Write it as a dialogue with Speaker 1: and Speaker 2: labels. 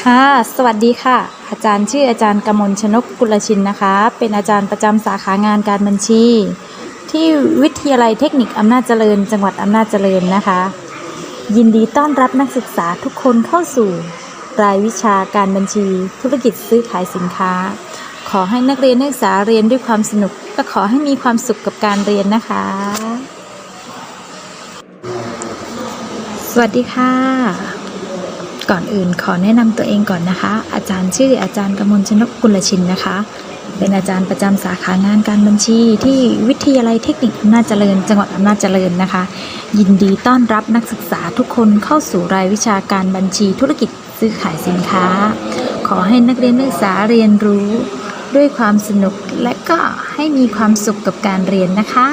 Speaker 1: ค่ะ สวัสดีค่ะ อาจารย์ชื่ออาจารย์กมลชนกกุลชินนะคะ เป็นอาจารย์ประจำสาขางานการบัญชี ที่วิทยาลัยเทคนิคอำนาจเจริญ จังหวัดอำนาจเจริญนะคะ ยินดีต้อนรับนักศึกษาทุกคนเข้าสู่ รายวิชาการบัญชี ธุรกิจซื้อขายสินค้า ขอให้นักเรียนนักศึกษาเรียนด้วยความสนุกและขอให้มีความสุขกับการเรียนนะคะ สวัสดีค่ะ ก่อนอื่นขอแนะนำตัวเองก่อนนะคะ อาจารย์ชื่ออาจารย์กมลชนกกุลชินนะคะ เป็นอาจารย์ประจำสาขางานการบัญชีที่วิทยาลัยเทคนิคอำนาจเจริญ จังหวัดอำนาจเจริญนะคะ ยินดีต้อนรับนักศึกษาทุกคนเข้าสู่รายวิชาการบัญชีธุรกิจซื้อขายสินค้า ขอให้นักเรียนนักศึกษาเรียนรู้ด้วยความสนุกและก็ให้มีความสุขกับการเรียนนะคะ